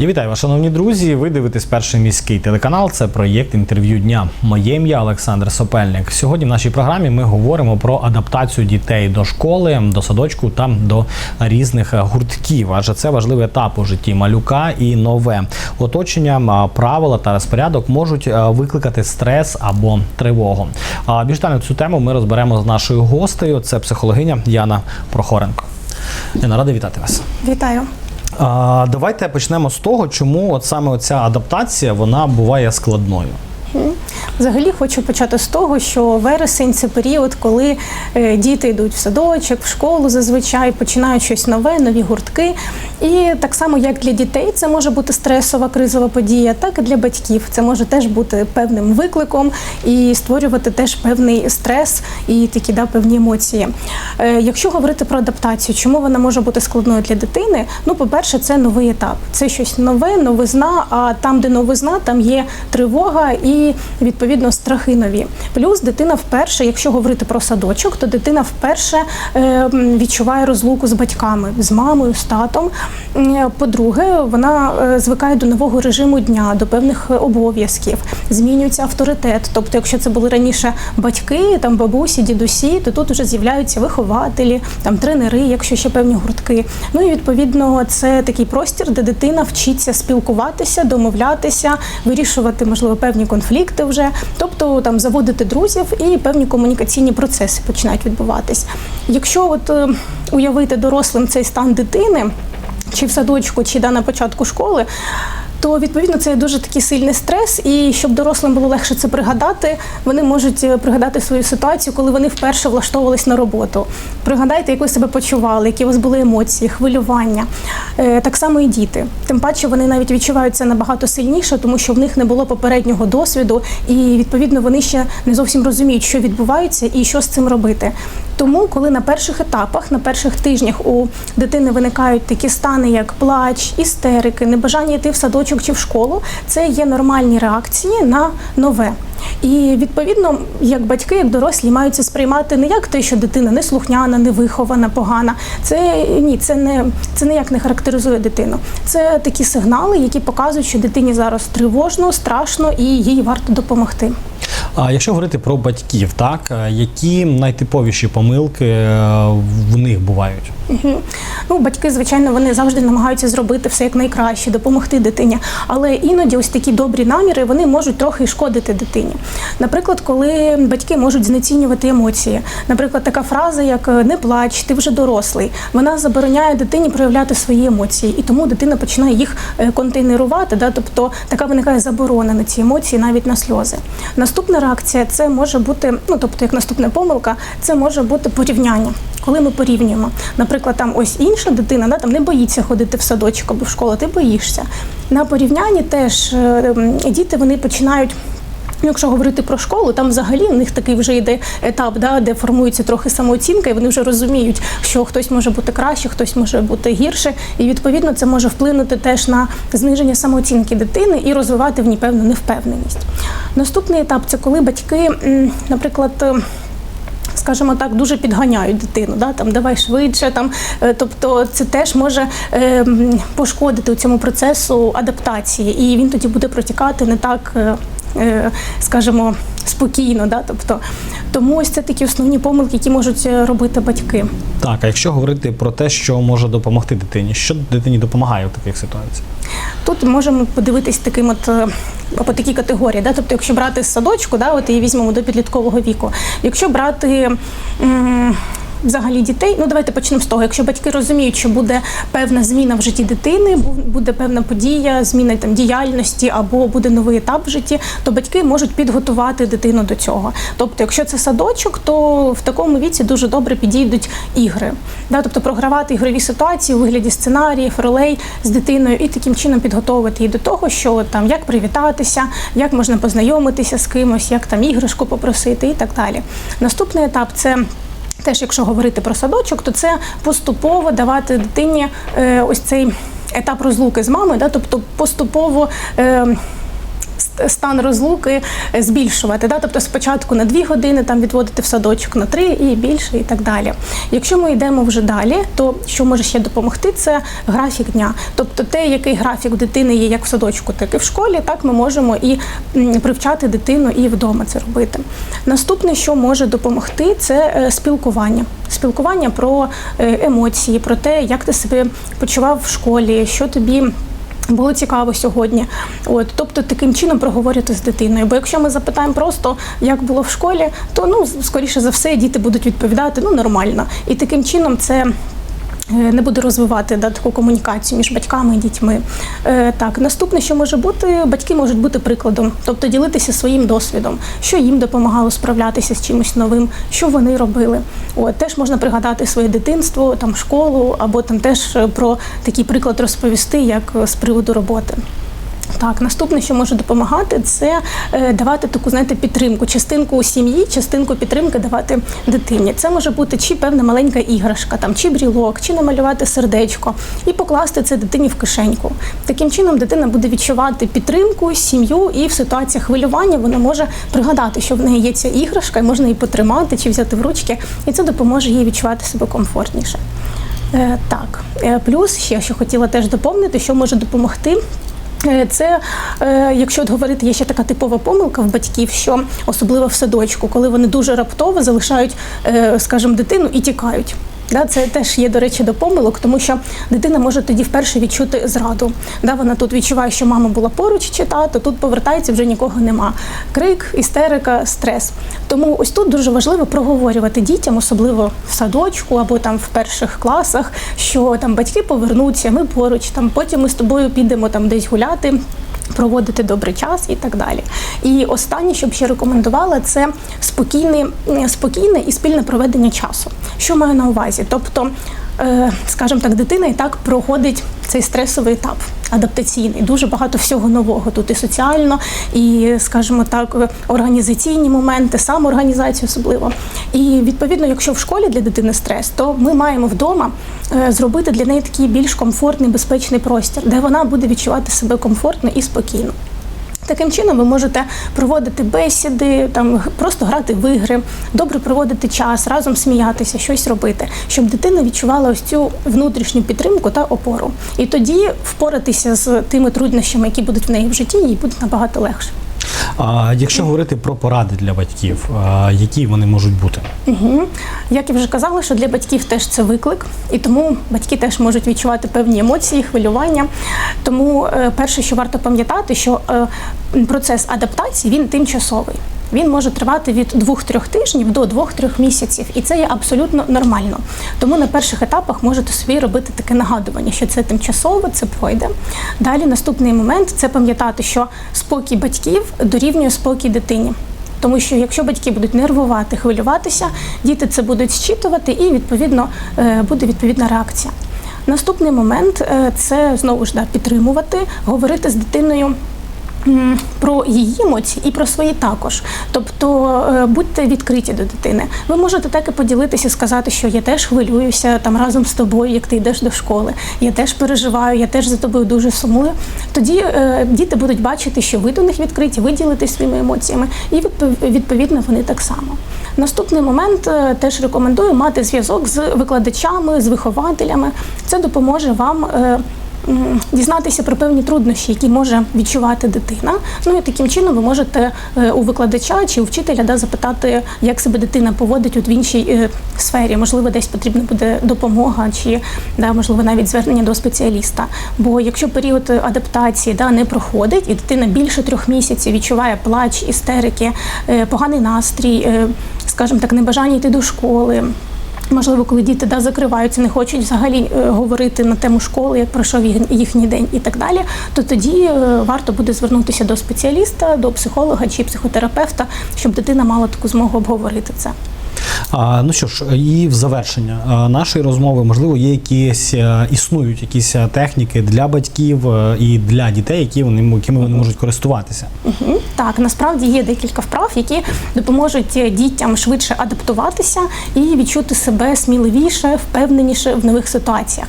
Я вітаю вас, шановні друзі. Ви дивитесь перший міський телеканал. Це проєкт інтерв'ю дня. Моє ім'я Олександр Сопельник. Сьогодні в нашій програмі ми говоримо про адаптацію дітей до школи, до садочку та до різних гуртків. Адже це важливий етап у житті малюка і нове оточення, правила та розпорядок можуть викликати стрес або тривогу. А більш детально цю тему ми розберемо з нашою гостею. Це психологиня Яна Прохоренко. Яна, рада вітати вас. Вітаю. Давайте почнемо з того, чому от саме ця адаптація вона буває складною. Взагалі хочу почати з того, що вересень це період, коли е, діти йдуть в садочок, в школу зазвичай починають щось нове, нові гуртки. І так само, як для дітей, це може бути стресова кризова подія, так і для батьків. Це може теж бути певним викликом і створювати теж певний стрес і такі да, певні емоції. Е, якщо говорити про адаптацію, чому вона може бути складною для дитини? Ну, по-перше, це новий етап. Це щось нове, новизна. А там, де новизна, там є тривога і відповідно страхи нові. Плюс дитина вперше, якщо говорити про садочок, то дитина вперше е, відчуває розлуку з батьками, з мамою, з татом. По-друге, вона е, звикає до нового режиму дня, до певних е, обов'язків, змінюється авторитет. Тобто, якщо це були раніше батьки, там бабусі, дідусі, то тут вже з'являються вихователі, там тренери, якщо ще певні гуртки. Ну і відповідно це такий простір, де дитина вчиться спілкуватися, домовлятися, вирішувати можливо певні конфлікти вже, тобто там заводити друзів і певні комунікаційні процеси починають відбуватись. Якщо от е, уявити дорослим цей стан дитини, чи в садочку, чи да, на початку школи. То відповідно це дуже такий сильний стрес, і щоб дорослим було легше це пригадати, вони можуть е, пригадати свою ситуацію, коли вони вперше влаштовувались на роботу. Пригадайте, як ви себе почували, які у вас були емоції, хвилювання. Е, Так само і діти. Тим паче вони навіть відчувають це набагато сильніше, тому що в них не було попереднього досвіду, і відповідно вони ще не зовсім розуміють, що відбувається і що з цим робити. Тому, коли на перших етапах, на перших тижнях у дитини виникають такі стани, як плач, істерики, небажання йти в садочок чи в школу, це є нормальні реакції на нове. І відповідно, як батьки, як дорослі, мають це сприймати не як те, що дитина неслухняна, невихована, погана. Це ні, це не це ніяк не характеризує дитину. Це такі сигнали, які показують, що дитині зараз тривожно, страшно і їй варто допомогти. А якщо говорити про батьків, так е, які найтиповіші помилки е, в них бувають? Ну, батьки, звичайно, вони завжди намагаються зробити все як найкраще, допомогти дитині. Але іноді ось такі добрі наміри вони можуть трохи шкодити дитині. Наприклад, коли батьки можуть знецінювати емоції. Наприклад, така фраза, як не плач, ти вже дорослий, вона забороняє дитині проявляти свої емоції, і тому дитина починає їх е, контейнерувати. Да? Тобто така виникає заборона на ці емоції, навіть на сльози. Наступна реакція це може бути, ну тобто, як наступна помилка, це може бути порівняння. Коли ми порівнюємо, наприклад, там ось інша дитина, да, там не боїться ходити в садочок або в школу, ти боїшся. На порівнянні теж е, діти вони починають. Ну, Якщо говорити про школу, там взагалі у них такий вже йде етап, да, де формується трохи самооцінка, і вони вже розуміють, що хтось може бути краще, хтось може бути гірше, і відповідно це може вплинути теж на зниження самооцінки дитини і розвивати в ній певну невпевненість. Наступний етап це коли батьки, наприклад. е, Скажімо так, дуже підганяють дитину, да там давай швидше, там е, тобто це теж може е, пошкодити у цьому процесу адаптації, і він тоді буде протікати не так, е, скажімо, спокійно. Да? Тобто, тому ось це такі основні помилки, які можуть е, робити батьки. Так, а якщо говорити про те, що може допомогти дитині, що дитині допомагає в таких ситуаціях? Тут можемо подивитись таким от е, по такій категорії. Да? Тобто, якщо брати з садочку, да, от її візьмемо до підліткового віку. Якщо брати. м, Взагалі дітей, ну давайте почнемо з того. Якщо батьки розуміють, що буде певна зміна в житті дитини, бу- буде певна подія, зміна там діяльності або буде новий етап в житті, то батьки можуть підготувати дитину до цього. Тобто, якщо це садочок, то в такому віці дуже добре підійдуть ігри. Да? Тобто програвати ігрові ситуації у вигляді сценаріїв, ролей з дитиною і таким чином підготовувати її до того, що там як привітатися, як можна познайомитися з кимось, як там іграшку попросити і так далі. Наступний етап це. Теж, якщо говорити про садочок, то це поступово давати дитині е, ось цей етап розлуки з мамою, да, тобто поступово. Е, стан розлуки збільшувати. Да? Тобто спочатку на дві години там відводити в садочок на три і більше, і так далі. Якщо ми йдемо вже далі, то що може ще допомогти, це графік дня. Тобто те, який графік дитини є як в садочку, так і в школі, так ми можемо і привчати дитину і вдома це робити. Наступне, що може допомогти, це е, спілкування. Спілкування про е, емоції, про те, як ти себе почував в школі, що тобі. Було цікаво сьогодні, от тобто таким чином проговорити з дитиною. Бо якщо ми запитаємо просто, як було в школі, то ну скоріше за все діти будуть відповідати ну нормально. І таким чином це не буде розвивати да, таку комунікацію між батьками і дітьми. Е, так, наступне, що може бути, батьки можуть бути прикладом, тобто ділитися своїм досвідом, що їм допомагало справлятися з чимось новим, що вони робили. От теж можна пригадати своє дитинство, там школу, або там теж е, про такий приклад розповісти, як е, з приводу роботи. Так, наступне, що може допомагати, це е, давати таку, знаєте, підтримку, частинку у сім'ї, частинку підтримки давати дитині. Це може бути чи певна маленька іграшка, там чи брілок, чи намалювати сердечко і покласти це дитині в кишеньку. Таким чином дитина буде відчувати підтримку, сім'ю, і в ситуаціях хвилювання вона може пригадати, що в неї є ця іграшка, і можна її потримати чи взяти в ручки, і це допоможе їй відчувати себе комфортніше. Е, так, Е, плюс ще що хотіла теж доповнити, що може допомогти. Е, Це, е, якщо говорити, є ще така типова помилка в батьків, що особливо в садочку, коли вони дуже раптово залишають, е, скажімо, дитину і тікають. Да, це теж є, до речі, до помилок, тому що дитина може тоді вперше відчути зраду. Да, вона тут відчуває, що мама була поруч чи тато, тут повертається, вже нікого нема. Крик, істерика, стрес. Тому ось тут дуже важливо проговорювати дітям, особливо в садочку або там в перших класах, що там батьки повернуться, ми поруч, там потім ми з тобою підемо там десь гуляти. Проводити добрий час і так далі. І останнє, що б ще рекомендувала, це спокійне, спокійне і спільне проведення часу. Що маю на увазі? Тобто, е, скажімо так, дитина і так проходить цей стресовий етап адаптаційний. Дуже багато всього нового тут і соціально, і, скажімо так, організаційні моменти, самоорганізація особливо. І відповідно, якщо в школі для дитини стрес, то ми маємо вдома е, зробити для неї такий більш комфортний, безпечний простір, де вона буде відчувати себе комфортно і спокійно. Таким чином ви можете проводити бесіди, там просто грати в ігри, добре проводити час, разом сміятися, щось робити, щоб дитина відчувала ось цю внутрішню підтримку та опору. І тоді впоратися з тими труднощами, які будуть в неї в житті, їй буде набагато легше. А якщо говорити про поради для батьків, які вони можуть бути? Угу. Як я вже казала, що для батьків теж це виклик, і тому батьки теж можуть відчувати певні емоції, хвилювання. Тому е, перше, що варто пам'ятати, що е, процес адаптації він тимчасовий. Він може тривати від 2-3 тижнів до 2-3 місяців, і це є абсолютно нормально. Тому на перших етапах можете собі робити таке нагадування, що це тимчасово, це пройде. Далі наступний момент це пам'ятати, що спокій батьків дорівнює спокій дитині. Тому що якщо батьки будуть нервувати, хвилюватися, діти це будуть зчитувати і відповідно е, буде відповідна реакція. Наступний момент е, це знову ж да, підтримувати, говорити з дитиною. Про її емоції і про свої також. Тобто е, будьте відкриті до дитини. Ви можете так і поділитися, сказати, що я теж хвилююся там разом з тобою, як ти йдеш до школи. Я теж переживаю, я теж за тобою дуже сумую. Тоді е, діти будуть бачити, що ви до них відкриті, ви ділитесь своїми емоціями, і відповідно вони так само. Наступний момент е, теж рекомендую мати зв'язок з викладачами, з вихователями. Це допоможе вам. е, Дізнатися про певні труднощі, які може відчувати дитина. Ну і таким чином ви можете е, у викладача чи у вчителя да, запитати, як себе дитина поводить от в іншій е, сфері. Можливо, десь потрібна буде допомога, чи да, можливо навіть звернення до спеціаліста. Бо якщо період адаптації да, не проходить, і дитина більше трьох місяців відчуває плач, істерики, е, поганий настрій, е, скажімо так, небажання йти до школи. Можливо, коли діти да, закриваються, не хочуть взагалі е, говорити на тему школи, як пройшов їхній день і так далі, то тоді е, варто буде звернутися до спеціаліста, до психолога чи психотерапевта, щоб дитина мала таку змогу обговорити це. А, ну що ж, і в завершення нашої розмови, можливо, є якісь існують якісь техніки для батьків і для дітей, які вони якими вони можуть користуватися. Мгм. Так, насправді є декілька вправ, які допоможуть е, дітям швидше адаптуватися і відчути себе сміливіше, впевненіше в нових ситуаціях.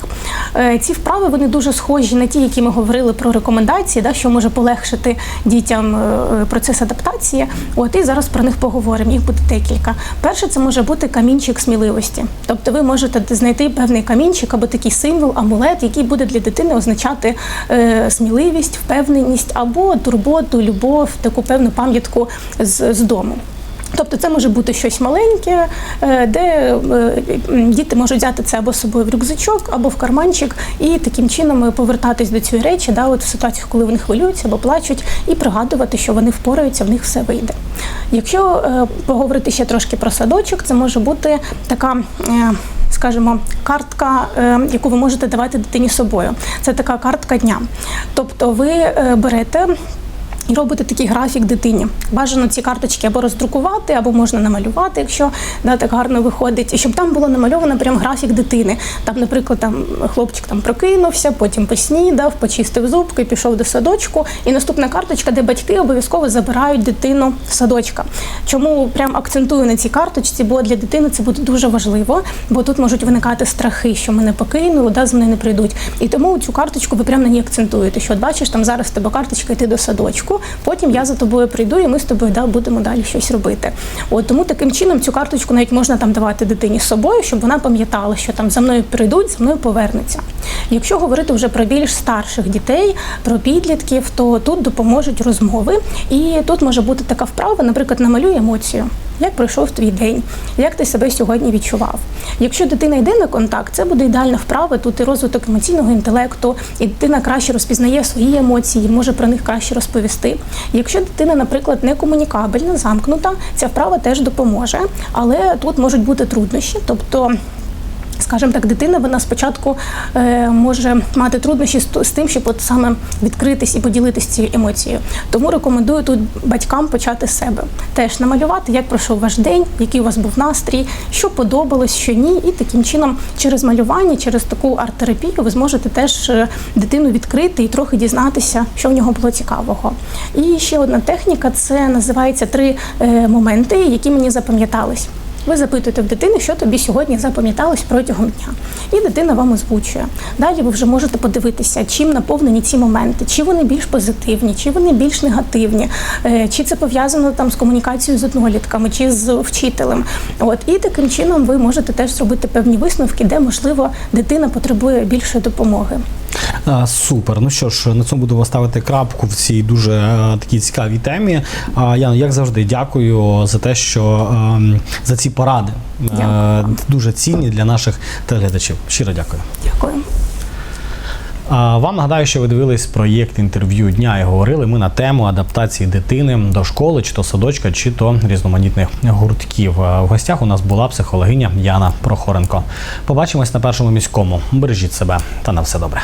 Е, Ці вправи вони дуже схожі на ті, які ми говорили про рекомендації, да, що може полегшити дітям е, процес адаптації. От і зараз про них поговоримо. Їх буде декілька. Перше, це може бути камінчик сміливості. Тобто, ви можете знайти певний камінчик або такий символ, амулет, який буде для дитини означати е, сміливість, впевненість або турботу, любов, таку певну пам'ятку з, з дому. Тобто це може бути щось маленьке, е, де е, діти можуть взяти це або з собою в рюкзачок, або в карманчик, і таким чином е, повертатись до цієї речі, да, от в ситуаціях, коли вони хвилюються або плачуть, і пригадувати, що вони впораються, в них все вийде. Якщо поговорити ще трошки про садочок, це може бути така. Скажімо, картка, яку ви можете давати дитині собою. Це така картка дня. Тобто ви берете і робите такий графік дитині. Бажано ці карточки або роздрукувати, або можна намалювати, якщо да, так гарно виходить, і щоб там було намальовано прям графік дитини. Там, наприклад, там хлопчик там прокинувся, потім поснідав, почистив зубки, пішов до садочку. І наступна карточка, де батьки обов'язково забирають дитину з садочка. Чому прям акцентую на цій карточці? Бо для дитини це буде дуже важливо, бо тут можуть виникати страхи, що мене покинули, да, з мене не прийдуть. І тому цю карточку ви прямо на ній акцентуєте. Що от бачиш, там зараз в тебе карточка йти до садочку. Потім я за тобою прийду, і ми з тобою да, будемо далі щось робити. От тому таким чином цю карточку навіть можна там давати дитині з собою, щоб вона пам'ятала, що там за мною прийдуть, за мною повернуться. Якщо говорити вже про більш старших дітей, про підлітків, то тут допоможуть розмови. І тут може бути така вправа, наприклад, намалюй емоцію. Як пройшов твій день, як ти себе сьогодні відчував? Якщо дитина йде на контакт, це буде ідеальна вправа. Тут і розвиток емоційного інтелекту, і дитина краще розпізнає свої емоції, може про них краще розповісти. Якщо дитина, наприклад, не комунікабельна, замкнута, ця вправа теж допоможе, але тут можуть бути труднощі, тобто. Скажімо так, дитина вона спочатку е, може мати труднощі з, тим, щоб от саме відкритись і поділитись цією емоцією. Тому рекомендую тут батькам почати з себе. Теж намалювати, як пройшов ваш день, який у вас був настрій, що подобалось, що ні. І таким чином, через малювання, через таку арт-терапію, ви зможете теж е, дитину відкрити і трохи дізнатися, що в нього було цікавого. І ще одна техніка це називається три е, моменти, які мені запам'ятались. Ви запитуєте в дитини, що тобі сьогодні запам'яталось протягом дня, і дитина вам озвучує. Далі ви вже можете подивитися, чим наповнені ці моменти, чи вони більш позитивні, чи вони більш негативні, е, чи це пов'язано там з комунікацією з однолітками, чи з вчителем. От і таким чином ви можете теж зробити певні висновки, де можливо дитина потребує більшої допомоги. А, Супер. Ну що ж, на цьому будемо ставити крапку в цій дуже е, такій цікавій темі. А, Яно, як завжди, дякую за те, що ем, за ці поради е, Дякую. дуже цінні для наших телеглядачів. Щиро дякую. Дякую. Вам нагадаю, що ви дивились проєкт інтерв'ю дня і говорили ми на тему адаптації дитини до школи, чи то садочка, чи то різноманітних гуртків. В гостях у нас була психологиня Яна Прохоренко. Побачимось на першому міському. Бережіть себе та на все добре.